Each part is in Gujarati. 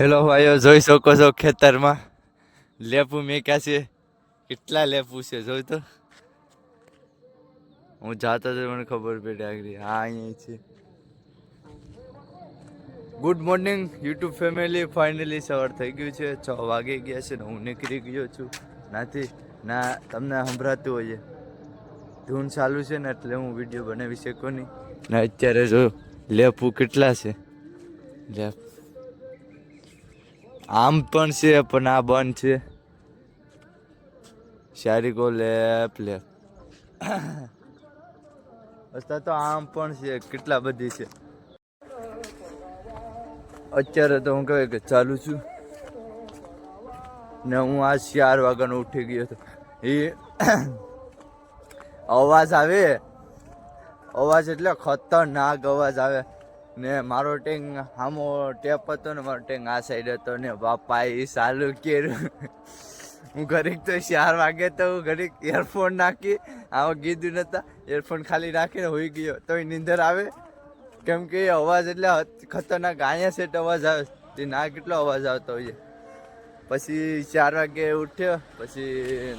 હેલો ભાઈઓ, જોઈ શકો છો ખેતરમાં. લેપુ મેક્યા છે. કેટલા લેપુ છે, જોઈ તો. હું જાતો તો મને ખબર પડી આગળ. હા, અહીંયા છે. Good morning YouTube family finally સવાર થઈ ગયું છે. છ વાગે ગયા છે ને હું નીકળી ગયો છું. નાથી, ના, તમને સંભળાતું હોય. ધૂન ચાલુ છે ને એટલે હું વીડિયો બનાવી શકું નહીં. ને અત્યારે જો, લેપું કેટલા છે? લેપ આમ પણ છે, પણ આ બંધ છે. શારી કો લેપ લેપ અત્યારે તો આમ પણ છે, કેટલા બધી છે. અત્યારે તો હું કહે કે ચાલુ છું. ને હું આ ચાર વાગ્યાનો ઉઠી ગયો હતો. એ અવાજ આવે? અવાજ એટલે ખતરનાક અવાજ આવે. ને મારો ટેંગ આમો ટેપ હતો ને મારો ટેંગ આ સાઈડ હતો ને બાપા એ સારું કર્યું. હું ઘડીક તો ચાર વાગે તો હું ઘડીક એરફોન નાખી, આમાં કીધું નતા એરફોન ખાલી નાખીને હોઈ ગયો. તો એ નીંદર આવે. કેમ કે અવાજ એટલે ખતરનાક અહીંયા સેટ અવાજ આવે. તે ના કેટલો અવાજ આવતો હોય. પછી ચાર વાગે ઉઠ્યો, પછી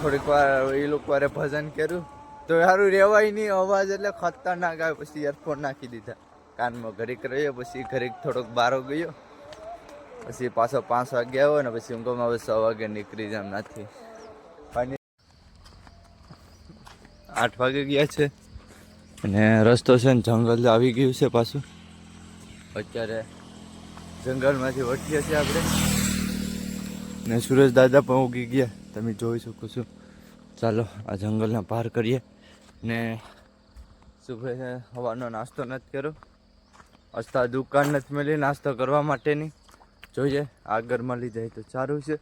થોડીક વાર એ લોકો વારે ભજન કર્યું. તો સારું રહેવાય નહીં, અવાજ એટલે ખતરનાક આવ્યો પછી ઇયરફોન નાખી દીધા. કાનમાં ઘડીક રહ્યો, પછી ઘડીક થોડોક બારો ગયો. પછી પાછો પાંચ વાગે આવ્યો ને પછી ઊંઘમાં હવે છ વાગે નીકળી જાય નથી. આઠ વાગે ગયા છે. અને રસ્તો છે ને જંગલ આવી ગયું છે પાછું. અત્યારે જંગલમાંથી વટીએ છીએ આપણે. ને સુરેશ દાદા પણ ઉગી ગયા. તમે જોઈ શકો છો. ચાલો, આ જંગલને પાર કરીએ. ને સુબહે હવાનો નાસ્તો નથી કર્યો. અસ્તા દુકાન નથી મળી નાસ્તો કરવા માટેની. જોઈએ, આગળ મળી જાય તો સારું છે.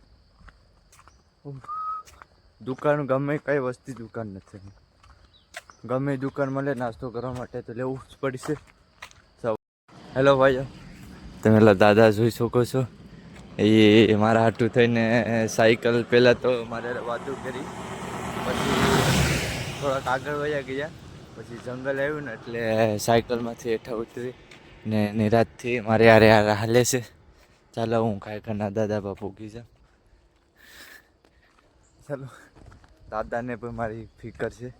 દુકાન ગમે કઈ વસ્તી દુકાન નથી. ગમે દુકાન મળે નાસ્તો કરવા માટે તો લેવું જ પડશે. હેલો ભાઈઓ. તમે દાદા જોઈ શકો છો. એ મારા હાટું થઈને સાયકલ પહેલાં તો મારે વાતો કરી. પછી થોડાક આગળ વયા ગયા. પછી જંગલ આવ્યું ને એટલે સાયકલમાંથી હેઠા ઉતરી ને નિરાતથી મારે યારે યારે હાલે છે. ચાલો હું કાંઈ ઘરના દાદા બાપુ કી જાઉં. ચાલો, દાદાને પણ મારી ફિકર છે.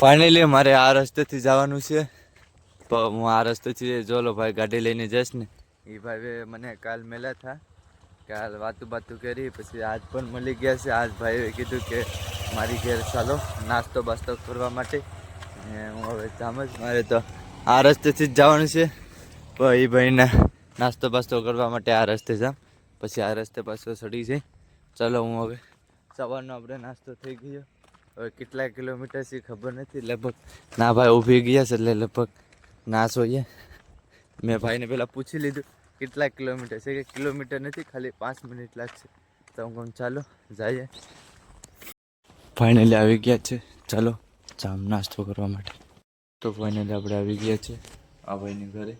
ફાઇનલી મારે આ રસ્તેથી જવાનું છે. તો હું આ રસ્તેથી જોલો ભાઈ ગાડી લઈને જઈશ ને. એ ભાઈ મને કાલ મેલા હતા કાલ વાતું બાતું કરી, પછી આજ પણ મળી ગયા છે. આજ ભાઈએ કીધું કે મારી ઘેર ચાલો, નાસ્તો બાસ્તો કરવા માટે. ને હું હવે જામ જ, મારે તો આ રસ્તેથી જ જવાનું છે. પણ એ ભાઈને નાસ્તો બાસ્તો કરવા માટે આ રસ્તે જામ. પછી આ રસ્તે પાછો ચડી જાય ચાલો હું હવે સવારનો આપણે નાસ્તો થઈ ગયો. હવે કેટલા કિલોમીટર છે ખબર નથી. લગભગ ના ભાઈ ઊભી ગયા છે એટલે લગભગ ના જોઈએ મેં ભાઈને પહેલાં પૂછી લીધું. કેટલા કિલોમીટર છે કે કિલોમીટર નથી, ખાલી પાંચ મિનિટ લાગશે. તો હું ચાલો, જઈએ. ફાઇનલી આવી ગયા છે. ચાલો, જામ નાસ્તો કરવા માટે. તો ફાઇનલી આપણે આવી ગયા છે, આ ભાઈની ઘરે.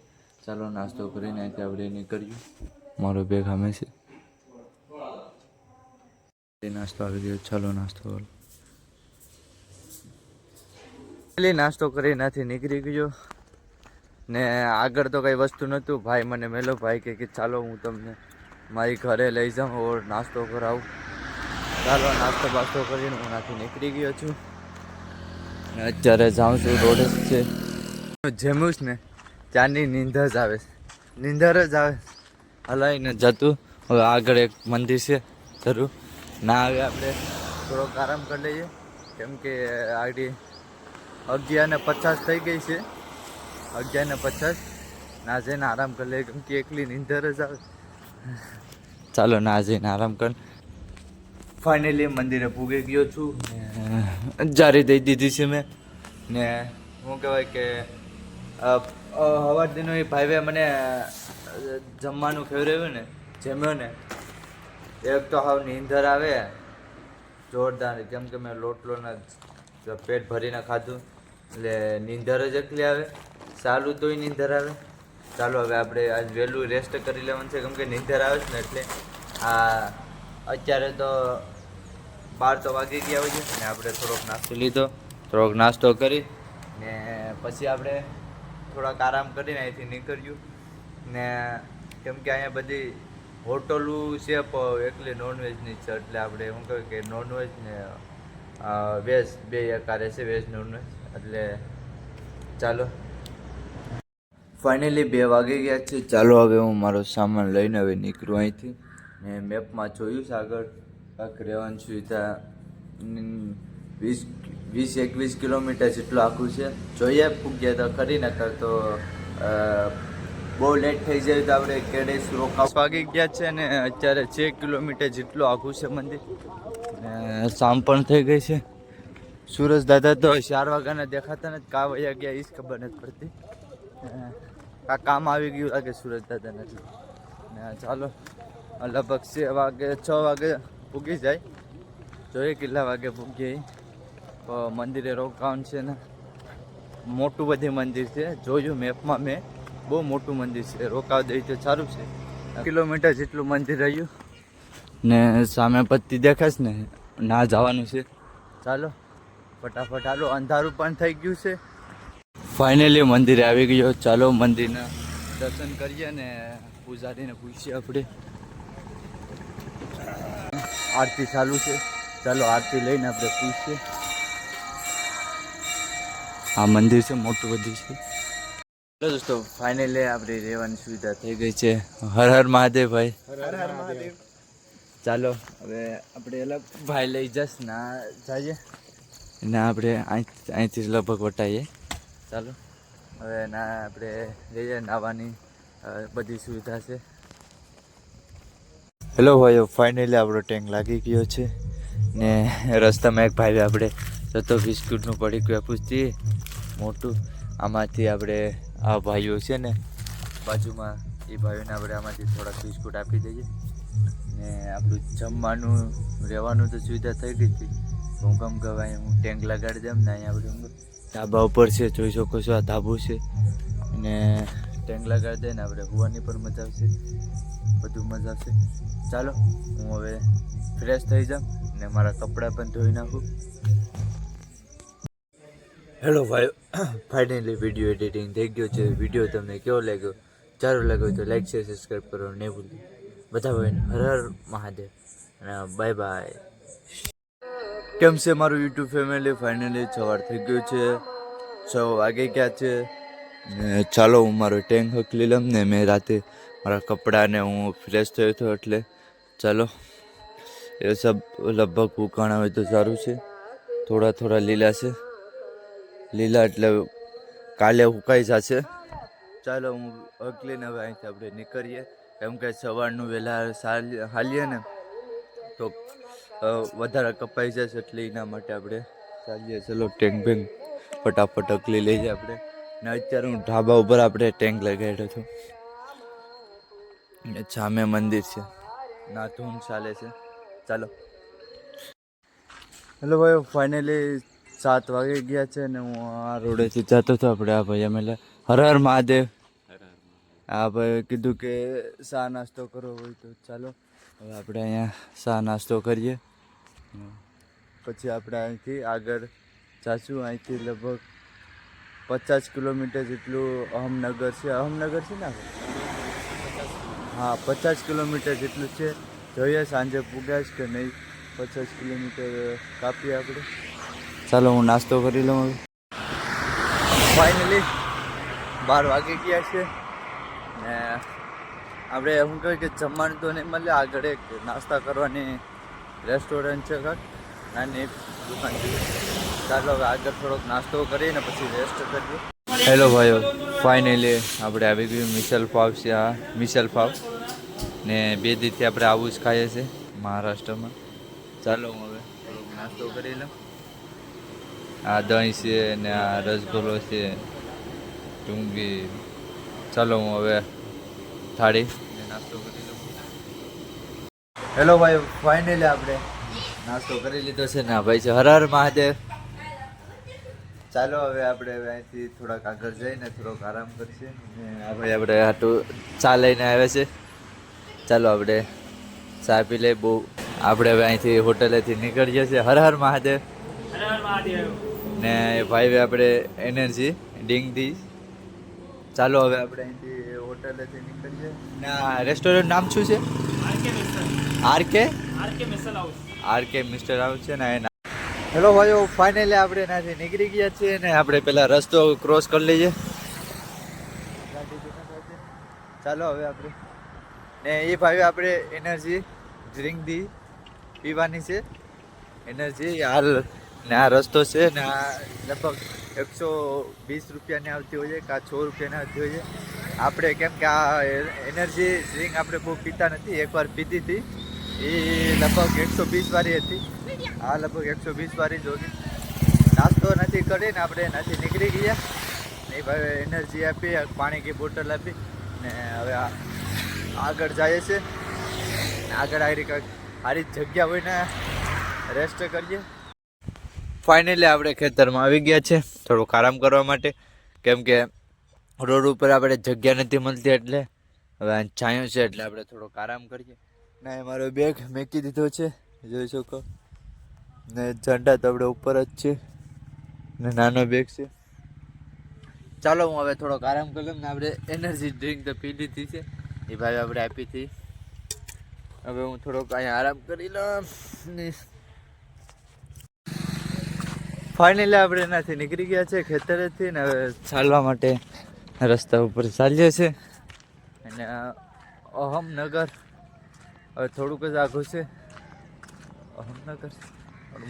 ચાલો, નાસ્તો કરીને અહીંથી આપણે નીકળ્યું મારો બેગ સામે છે. એ નાસ્તો આવી ગયો. ચાલો, નાસ્તો કરો. પેલી નાસ્તો કરી નાથી નીકળી ગયો. ને આગળ તો કંઈ વસ્તુ નહોતું. ભાઈ મને મેલો, ભાઈ કે ચાલો હું તમને મારી ઘરે લઈ જાઉં ઓર નાસ્તો કરાવું. ચાલો, નાસ્તો બાસ્તો કરીને હું નાથી નીકળી ગયો છું. અત્યારે જાઉં છું, રોડ છે. જેમું જ ને ત્યાંની નીંદર જ આવે નીંદર જ આવે. હલાવીને જતું. હવે આગળ એક મંદિર છે જરૂર ના આવે આપણે થોડોક આરામ કરી લઈએ. કેમ કે આગળ અગિયાર ને પચાસ થઈ ગઈ છે. અગિયાર ને પચાસ. ના જઈને આરામ કરી લે કેમ કે એકલી નીંદર જ આવે. ચાલો ના જઈને આરામ કર. ફાઇનલી મંદિરે પૂગી ગયો છું. જારી દઈ દીધી છે મેં. ને શું કહેવાય કે હવાર દિનો એ ભાઈએ મને જમવાનું ખવડાવ્યું ને જમ્યો ને એક તો હાવ નીંદર આવે. જોરદાર કેમ કે મેં લોટલોના પેટ ભરીને ખાધું. એટલે નીંદર જ એકલી આવે. સારું તોય નીંદર આવે. ચાલો હવે આપણે આજ વહેલું રેસ્ટ કરી લેવાનું છે કેમ કે નીંદર આવે છે ને એટલે આ અત્યારે તો બાર તો વાગી ગયા હોય છે ને આપણે થોડોક નાસ્તો લીધો, થોડોક નાસ્તો કરી ને પછી આપણે થોડાક આરામ કરીને અહીંથી નીકળ્યું ને કેમ કે અહીંયા બધી હોટલું છે એકલી નોનવેજની છે એટલે આપણે શું કહ્યું કે નોનવેજ ને વેજ બે એકારે છે વેજ નોનવેજ એટલે ચાલો ફાઇનલી બે વાગી ગયા છે. ચાલો હવે હું મારો સામાન લઈને હવે નીકળું અહીંથી. ને મેપમાં જોયું છે આગળ. કાંક રહેવાની સુવિધા વીસ વીસ, એકવીસ કિલોમીટર જેટલું આખું છે. જોઈએ પૂગ્યા તો ખરી, નકર તો બહુ લેટ થઈ જાય તો આપણે કેડે રોકા વાગી ગયા છે ને અત્યારે છ કિલોમીટર જેટલું આખું છે મંદિર. શામ પણ થઈ ગઈ છે. સુરજ દાદા તો ચાર વાગ્યાના દેખાતા નથી. કા વયા ગયા એ જ ખબર નથી પડતી. કા કામ આવી ગયું લાગે સુરત દાદા નથી ને ચાલો લગભગ છ વાગે છ વાગે પૂગી જાય. જોઈએ કેટલા વાગે પૂગીએ. મંદિરે રોકાવાનું છે ને. મોટું બધી મંદિર છે. જોયું મેપમાં મેં. બહુ મોટું મંદિર છે. રોકાવ દઈ તો સારું છે. કિલોમીટર જેટલું મંદિર રહ્યું. ને સામે પત્તી દેખાશ ને. ના જવાનું છે. ચાલો, ફટાફટ હાલો. અંધારું પણ થઈ ગયું છે. ફાઇનલી મંદિરે આવી ગયો. ચાલો મંદિરના દર્શન કરીએ ને પૂજારીને પૂછીએ આપણે. આરતી ચાલુ છે. ચાલો આરતી લઈને આપણે પૂછીએ. આ મંદિર છે મોટું બધું છે. ચાલો દોસ્તો ફાઇનલી આપણી રહેવાની સુવિધા થઈ ગઈ છે. હર હર મહાદેવ ભાઈ. ચાલો હવે આપણે અલગ ભાઈ લઈ જશ ના જઈએ. ને આપણે અહીં- અહીંથી લગભગ વટાઈએ. ચાલો. હવે ના, આપણે જઈએ નાવાની બધી સુવિધા છે. હેલો ભાઈઓ ફાઇનલી આપણો ટેન્ક લાગી ગયો છે. ને રસ્તામાં એક ભાઈ આપણે જતો બિસ્કુટનું પડીકું પૂછતી મોટું. આમાંથી આપણે આ ભાઈઓ છે ને, બાજુમાં એ ભાઈઓને આપણે આમાંથી થોડાક બિસ્કુટ આપી દઈએ. ને આપણું જમવાનું, રહેવાનું તો સુવિધા થઈ ગઈ હતી. હું કમ કે ભાઈ હું ટેન્ક લગાડી દઉં ને, અહીંયા આપણે ધાબા ઉપર છે, જોઈ શકો છો આ ધાબુ છે. ને ટેંગ લગાડી દઈને આપણે હોવાની પણ મજા આવશે. બધું મજા આવશે. ચાલો, હું હવે ફ્રેશ થઈ જાઉં ને મારા કપડાં પણ ધોઈ નાખું. હેલો ભાઈ. ફાઇનલી વીડિયો એડિટિંગ થઈ ગયો છે. વીડિયો તમને કેવો લાગ્યો? સારો લાગ્યો તો લાઈક શેર સબસ્ક્રાઈબ કરો. નહીં ભૂલતા. બધા ભાઈને હર હર મહાદેવ. અને બાય બાય કેમ છે મારું યુટ્યુબ ફેમિલી? ફાઇનલી સવાર થઈ ગયું છે. છ વાગે ગયા છે. ને ચાલો હું મારો ટેન્ક હકલી લઉં ને મેં રાતે મારા કપડાને હું ફ્રેશ થયો હતો એટલે ચાલો. એ સબ લગભગ ઉકાણા હોય તો સારું છે. થોડા થોડા લીલા છે. લીલા એટલે કાલે ઉકાઈ જશે. ચાલો હું હકલીને હવે અહીંથી આપણે નીકળીએ. કેમ કે સવારનું વહેલા હાલીએ ને તો વધારે કપાઈ જશે એટલે એના માટે આપણે ચાલીએ ચલો ટેન્ક બેંક. ફટાફટ અકલી લઈ જાય આપણે. ને અત્યારે હું ઢાબા ઉપર આપણે ટેન્ક લગાડ્યો હતો ને સામે મંદિર છે. ના, ધૂન ચાલે છે. ચાલો. હેલો ભાઈ ફાઇનલી સાત વાગે ગયા છે ને હું આ રોડેથી જતો હતો આપણે. આ ભાઈ અમે હર હર મહાદેવ. આ ભાઈ કીધું કે શા નાસ્તો કરવો હોય તો ચાલો. હવે આપણે અહીંયા શા નાસ્તો કરીએ. પછી આપણે અહીંથી આગળ જાશું. અહીંથી લગભગ પચાસ કિલોમીટર જેટલું અહમનગર છે. અહમનગર છે ને હા, પચાસ કિલોમીટર જેટલું છે. જોઈએ, સાંજે પુગાશ કે નહીં. પચાસ કિલોમીટર કાપીએ આપણે. ચાલો, હું નાસ્તો કરી લઉં હવે. ફાઇનલી બાર વાગી ગયા છે. ને આપણે શું કહ્યું કે જમવાનું તો નહીં મળે. આગળ એક નાસ્તા કરવાની રેસ્ટોરન્ટ છે કાંક નાની દુકાન ચાલો હવે આગળ થોડોક નાસ્તો કરીને પછી રેસ્ટ કરીએ. હેલો ભાઈઓ ફાઇનલી આપણે આવી ગયું મિસલ પાવ છે આ મિસલ પાવ ને બે દીથી આપણે આવું જ ખાઈએ છીએ મહારાષ્ટ્રમાં. ચાલો હું હવે થોડોક નાસ્તો કરી લઉં. આ દહીં છે ને આ રસગુલ્લો છે. ટૂંગી ચાલો હું હવે થાળી નાસ્તો કરી હેલો ભાઈ ફાઇનલી આપણે નાસ્તો કરી લીધો છે ને ભાઈ છે હર હર મહાદેવ. ચાલો હવે આપણે અહીંથી થોડાક આગળ જઈને થોડોક આરામ કરીશું ને આ ભાઈ આપણે હાટું ચા લઈને આવે છે. ચાલો આપણે ચા પી લઈ બહુ. આપણે હવે અહીંથી હોટલેથી નીકળીએ છીએ. હર હર મહાદેવ. ને ભાઈ આપણે એનર્જી ડીંગથી. ચાલો હવે આપણે અહીંથી હોટલેથી નીકળીએ. ના રેસ્ટોરન્ટ નામ શું છે? RK RK misal house R K mister house છે ને એના હેલો ભાઈઓ ફાઇનલી આપણે એનાથી નીકળી ગયા છીએ ને આપણે પેલા રસ્તો ક્રોસ કરી લઈએ. ચાલો હવે આપણે ને એ ભાઈ આપણે એનર્જી ડ્રિંક દી પીવાની છે. એનર્જી હાલ ને આ રસ્તો છે ને આ લગભગ એકસો વીસ રૂપિયાની આવતી હોય છે કાં સો રૂપિયાની આવતી હોય છે. આપણે કેમ કે આ એનર્જી ડ્રિંક આપણે બહુ પીતા નથી એકવાર પીધી હતી. એ લગભગ એકસો વીસ વાળી હતી. આ લગભગ એકસો વીસ વાળી જોગી. નાસ્તો નથી કરીને આપણે એનાથી નીકળી ગયા. ને ભાઈ એનર્જી આપી, પાણી કી બોટલ આપી. ને હવે આગળ જાય છે. આગળ આવી કંઈક સારી જગ્યા હોય ને રેસ્ટ કરીએ. ફાઇનલી આપણે ખેતરમાં આવી ગયા છે. થોડુંક આરામ કરવા માટે. કેમ કે રોડ ઉપર આપણે જગ્યા નથી મળતી એટલે હવે છાંયો છે એટલે આપણે થોડોક આરામ કરીએ. ને મારો બેગ મેકી દીધો છે. જોઈ શકો. ને ઝંડા તો આપણે ઉપર જ છે. ને નાનો બેગ છે. ચાલો, હું હવે થોડોક આરામ કરી ને આપણે એનર્જી ડ્રિંક તો પી લીધી છે. એ ભાઈ આપણે આપી હતી. હવે હું થોડોક અહીંયા આરામ કરી લઉં ફાઇનલી આપણે એનાથી નીકળી ગયા છે ખેતરેથી ને હવે ચાલવા માટે રસ્તા ઉપર ચાલીએ છે. અને અહમનગર. હવે થોડુંક જ આઘું છે. અહમનગર.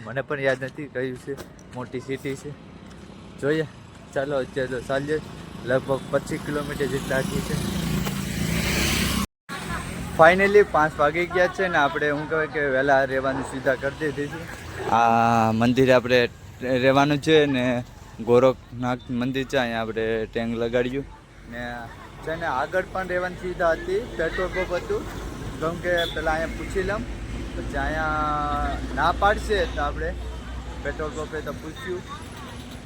મને પણ યાદ નથી કયું છે. મોટી સિટી છે. જોઈએ. ચાલો અત્યારે તો ચાલીએ. લગભગ પચીસ કિલોમીટર જેટલા છે. ફાઇનલી પાંચ વાગી ગયા છે ને આપણે શું કહેવાય કે વહેલા રહેવાની સુવિધા કરી દીધી. આ મંદિરે આપણે રહેવાનું છે ને ગોરખનાથ મંદિર છે, અહીંયા આપણે ટેન્ક લગાડ્યું. ને છે ને આગળ પણ રહેવાની સુવિધા હતી પેટ્રોલ પંપ હતું. કેમ કે પહેલાં અહીંયા પૂછી લઉં પછી અહીંયા ના પાડશે તો આપણે પેટ્રોલ પંપે તો પૂછ્યું.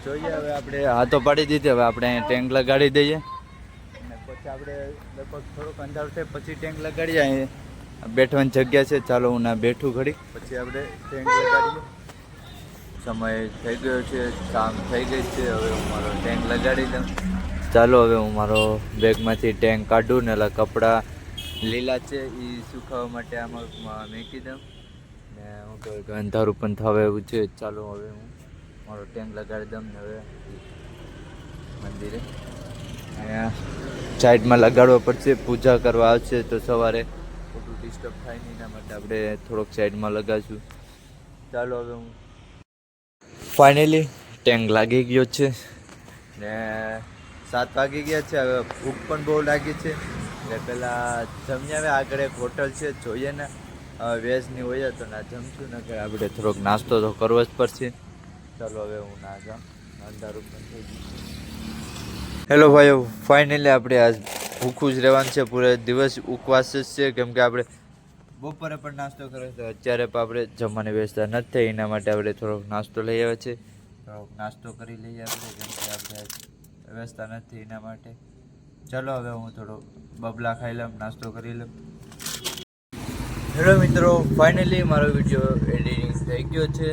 જોઈએ હવે આપણે હાથો પાડી દીધી, હવે આપણે અહીંયા ટેન્ક લગાડી દઈએ. અને પછી આપણે લગભગ થોડુંક અંધારું થાય પછી ટેન્ક લગાડીએ, અહીંયા બેઠવાની જગ્યા છે. ચાલો હું ના બેઠું ઘડી પછી આપણે ટેન્ક લગાડીએ. સમય થઈ ગયો છે, કામ થઈ ગઈ છે, હવે હું મારો ટેન્ક લગાડી દઉં. ચાલો હવે હું મારો બેગમાંથી ટેન્ક કાઢું ને એટલે કપડાં લીલા છે એ સુકાવા માટે આમાં મેકી દઉં. ને હું કહું કે અંધારું પણ થવા એવું છે, ચાલો હવે હું મારો ટેન્ક લગાડી દઉં ને હવે મંદિરે. સાઈડમાં લગાડવો પડશે, પૂજા કરવા આવશે તો સવારે ખોટું ડિસ્ટર્બ થાય નહીં, એના માટે આપણે થોડોક સાઈડમાં લગાવીશું. ચાલો હવે હું ફાઇનલી ટેન્ક લાગી ગયો છે. ને સાત વાગી ગયા છે, હવે ભૂખ પણ બહુ લાગી છે. એટલે પહેલાં જમી આવે આગળ એક હોટલ છે, જોઈએ ને. વેજની હોય તો ના જમશું ને કે આપણે થોડોક નાસ્તો તો કરવો જ પડશે. ચાલો હવે હું ના જાઉં, અંધારું પણ હેલો ભાઈઓ, ફાઇનલી આપણે આજ ભૂખું જ રહેવાનું છે, પૂરે દિવસ ઉપવાસ જ છે, કેમ કે આપણે બપોરે પણ નાસ્તો કર્યો તો અત્યારે પણ આપણે જમવાની વ્યવસ્થા નથી થઈ, એના માટે આપણે થોડોક નાસ્તો લઈ આવ્યા છે. થોડોક નાસ્તો કરી લઈએ આપણે, કેમ કે આપણે વ્યવસ્થા નથી એના માટે. ચલો હવે હું થોડો બબલા ખાઈ લઉં, નાસ્તો કરી લઉં. હેલો મિત્રો, ફાઇનલી મારો વીડિયો એડિટિંગ થઈ ગયો છે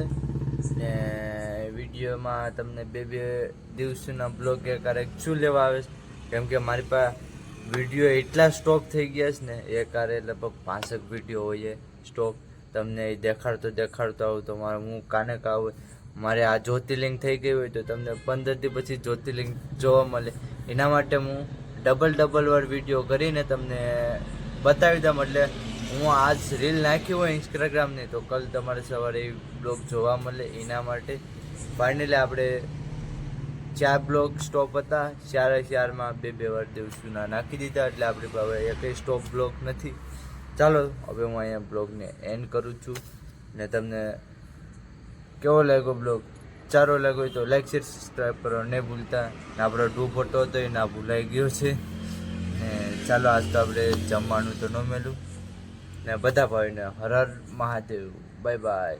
ને વિડીયોમાં તમને બે બે દિવસના બ્લોગ કે ક્યારેક શું લેવા આવે છે? કેમ કે મારી પાસે વીડિયો એટલા સ્ટોક થઈ ગયા છે ને, એ કારે લગભગ પાંસઠ વીડિયો હોય સ્ટોક. તમને દેખાડતો દેખાડતો આવું તો મારે હું કાને કાવું મારે આ જ્યોતિર્લિંગ થઈ ગયું હોય તો તમને પંદરથી પછી જ્યોતિર્લિંગ જોવા મળે. એના માટે હું ડબલ ડબલ વાર વીડિયો કરીને તમને બતાવી દઉં એટલે હું આજ રીલ નાખી હોય ઇન્સ્ટાગ્રામની તો કાલ તમારે સવારે એ બ્લોગ જોવા મળે એના માટે. ફાઇનલી આપણે ચાર બ્લોક સ્ટોપ હતા. ચારે ચારમાં બે બે વાર દિવસના નાખી દીધા, એટલે આપણી પાસે એકય સ્ટોપ બ્લોક નથી. ચાલો, હવે હું અહીંયા બ્લોગને એન્ડ કરું છું. ને તમને કેવો લાગ્યો બ્લોગ સારો લાગ્યો તો લાઈક શેર સબસ્ક્રાઈબ કરો. નહીં ભૂલતા. ને આપણો ડૂ ફોટો હતો એ ના ભૂલાઈ ગયો છે. ને ચાલો, આજ તો આપણે જમવાનું તો ન મેલું. ને બધા ભાઈને હર હર મહાદેવ. Bye bye